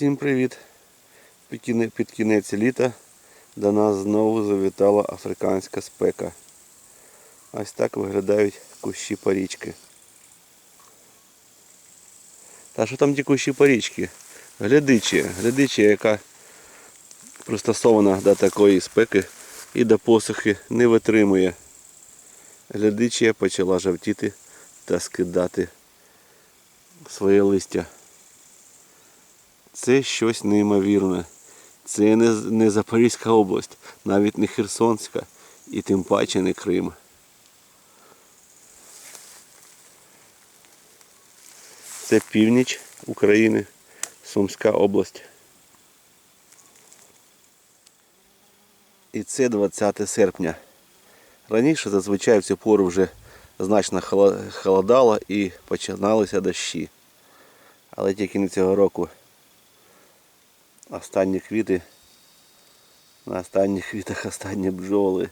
Всім привіт! Під кінець літа до нас знову завітала африканська спека. Ось так виглядають кущі порічки. Та що там ті кущі порічки? Глядичі, глядичі, яка пристосована до такої спеки і до посухи не витримує. Глядичія почала жовтіти та скидати своє листя. Це щось неймовірне. Це не, не Запорізька область, навіть не Херсонська і тим паче не Крим. Це північ України, Сумська область. І це 20 серпня. Раніше зазвичай в цю пору вже значно холо- холодало і починалися дощі. Але тільки не цього року останні квіти. На останніх квітах останні бджоли.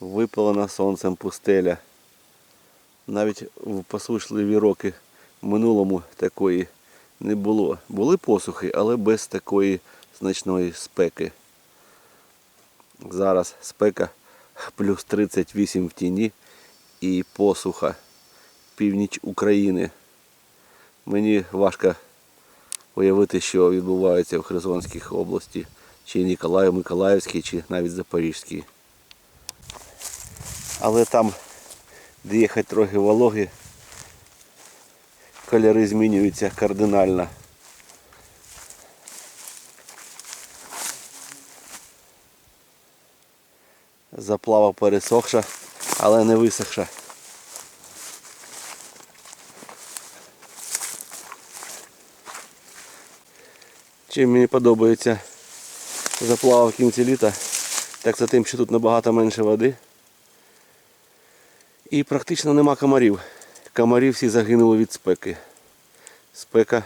Випалена сонцем пустеля. Навіть в посушливі роки минулому такої не було. Були посухи, але без такої значної спеки. Зараз спека плюс 38 в тіні і посуха. Північ України. Мені важко уявити, що відбувається в Херсонській області, чи Ніколаїв, Миколаївській, чи навіть Запорізькій. Але там, де їхати трохи вологи, кольори змінюються кардинально. Заплава пересохша, але не висохша. Чим мені подобається заплава в кінці літа, так це тим, що тут набагато менше води. І практично нема комарів. Комарі всі загинули від спеки. Спека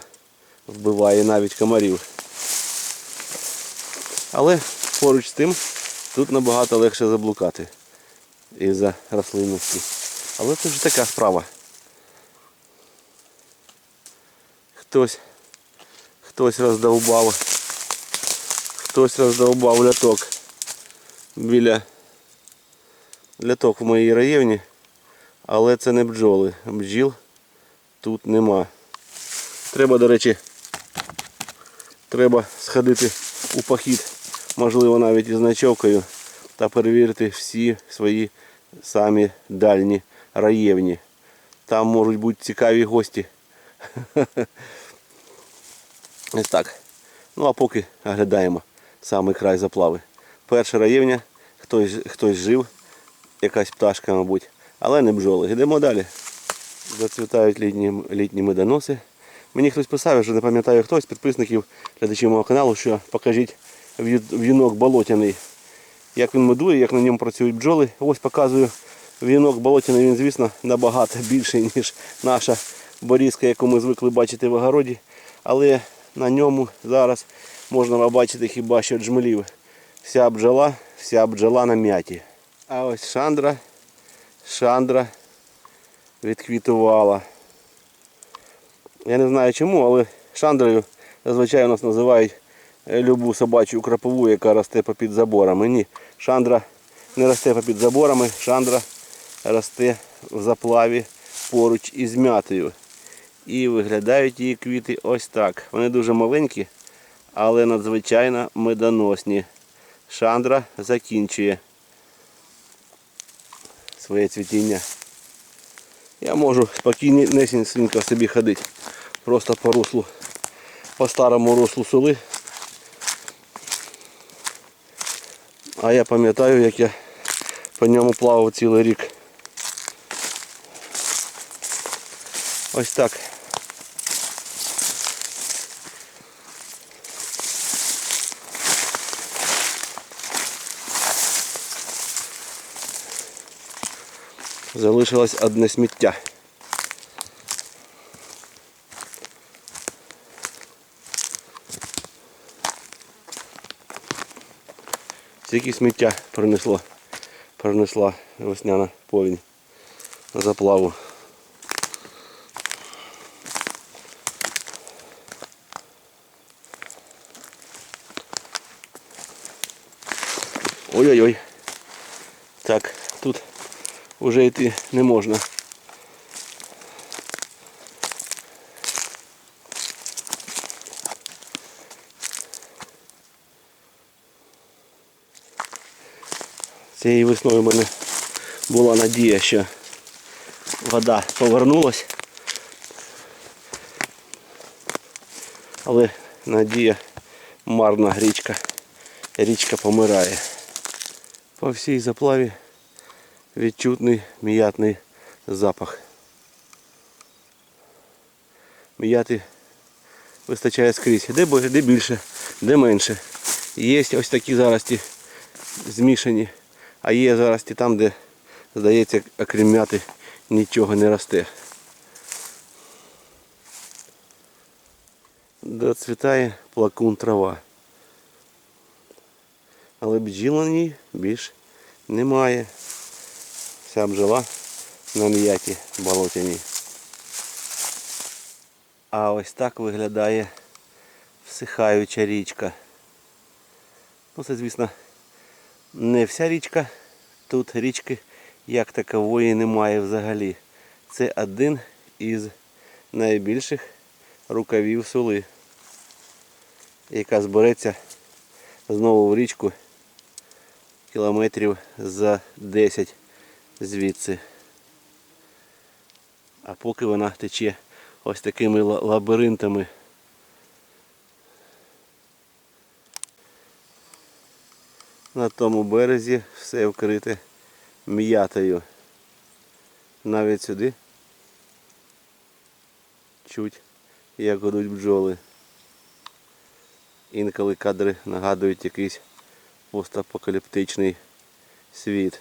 вбиває навіть комарів. Але поруч з тим тут набагато легше заблукати із-за рослинності. Але це вже така справа. Хтось Хтось роздовбав. Хтось роздовбав ляток біля ляток в моїй районі, але це не бджоли. Бджіл тут нема. Треба, до речі, треба сходити у похід, можливо навіть із ночовкою, та перевірити всі свої самі дальні раєвні. Там можуть бути цікаві гості. Ось так. Ну а поки оглядаємо самий край заплави. Перша раєвня, хтось, хтось жив, якась пташка, мабуть, але не бджоли. Йдемо далі. Зацвітають літні, літні медоноси. Мені хтось писав, вже не пам'ятаю хтось підписників, глядачів мого каналу, що покажіть в'юнок болотяний. Як він медує, як на ньому працюють бджоли. Ось показую в'юнок болотяний, він, звісно, набагато більший, ніж наша борізка, яку ми звикли бачити в огороді. Але на ньому зараз можна побачити хіба що джмелів. Вся бджола, вся бджола на м'яті. А ось шандра, шандра відквітувала. Я не знаю чому, але шандрою зазвичай у нас називають е, любу собачу крапову, яка росте попід заборами. Ні, шандра не росте попід заборами, шандра росте в заплаві поруч із м'ятою. І виглядають її квіти ось так. Вони дуже маленькі, але надзвичайно медоносні. Шандра закінчує своє цвітіння. Я можу спокійнесенько собі ходити. Просто по руслу, по старому руслу сули. А я пам'ятаю, як я по ньому плавав цілий рік. Ось так. залишилось одне сміття. Тільки сміття принесло, принесла весняна повінь на заплаву. Ой-ой-ой. Так, тут вже йти не можна. Цією весною в мене була надія, що вода повернулась. Але надія марна річка. Річка помирає. По всій заплаві відчутний м'ятний запах. М'яти вистачає скрізь. Де, де більше, де менше. Є ось такі зарості змішані, а є зарості там, де, здається, окрім м'яти нічого не росте. Доцвітає плакун трава. Але бджіл на ній більш немає. Вся бджола на м'яті болотяній. А ось так виглядає всихаюча річка. Ну це, звісно, не вся річка. Тут річки як такової немає взагалі. Це один із найбільших рукавів сули, яка збереться знову в річку кілометрів за 10 звідси. А поки вона тече ось такими лабіринтами. На тому березі все вкрите м'ятою. Навіть сюди чуть як гудуть бджоли. Інколи кадри нагадують якийсь постапокаліптичний світ.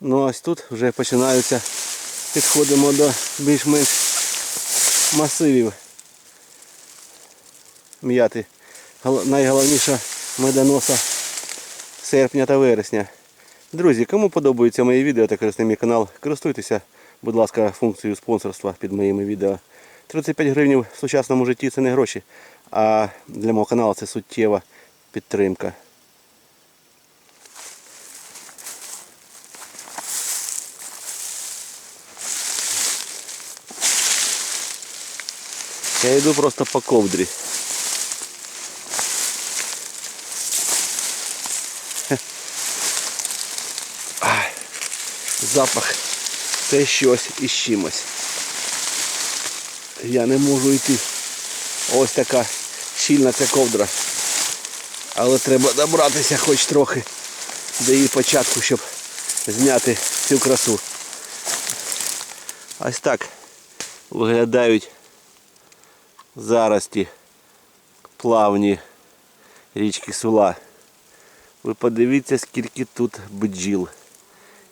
Ну ось тут вже починаються, підходимо до більш-менш масивів м'яти. Гол- Найголовніша медоноса серпня та вересня. Друзі, кому подобаються мої відео та корисний мій канал, користуйтеся, будь ласка, функцією спонсорства під моїми відео. 35 гривень в сучасному житті це не гроші, а для мого каналу це суттєва підтримка. Я йду просто по ковдрі. Запах це щось із. Я не можу йти. Ось така щільна ця ковдра. Але треба добратися хоч трохи до її початку, щоб зняти цю красу. Ось так виглядають зарості плавні річки Сула. Ви подивіться, скільки тут бджіл.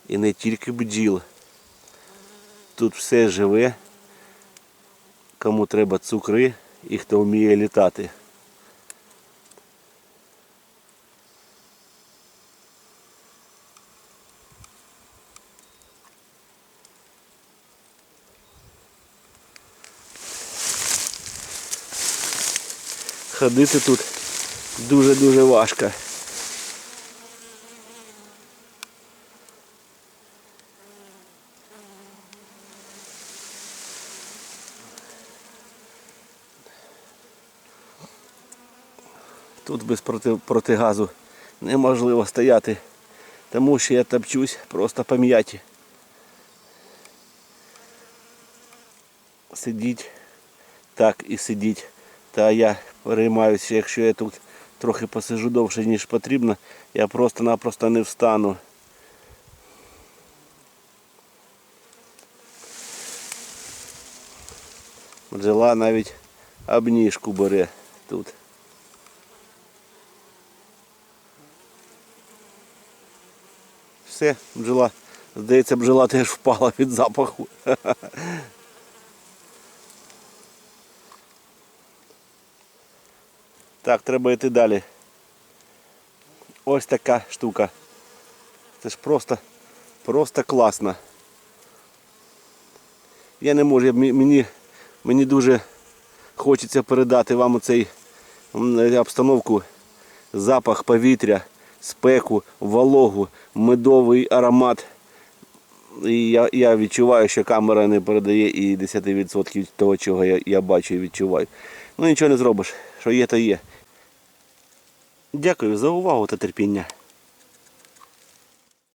І не тільки бджіл. Тут все живе. Кому треба цукри і хто вміє літати. Ходити тут дуже-дуже важко. Тут без проти, протигазу неможливо стояти, тому що я топчусь просто по м'яті. Сидіть так і сидіть. Та я переймаюся, якщо я тут трохи посижу довше, ніж потрібно, я просто-напросто не встану. Бджола навіть обніжку бере тут. Все, бджола. Здається, бджола теж впала від запаху. Так, треба йти далі. Ось така штука. Це ж просто, просто класно. Я не можу, мені, мені дуже хочеться передати вам оцей обстановку, запах повітря, спеку, вологу, медовий аромат. І я, я відчуваю, що камера не передає і 10% того, чого я, я бачу і відчуваю. Ну нічого не зробиш, що є, то є. Дякую за увагу та терпіння.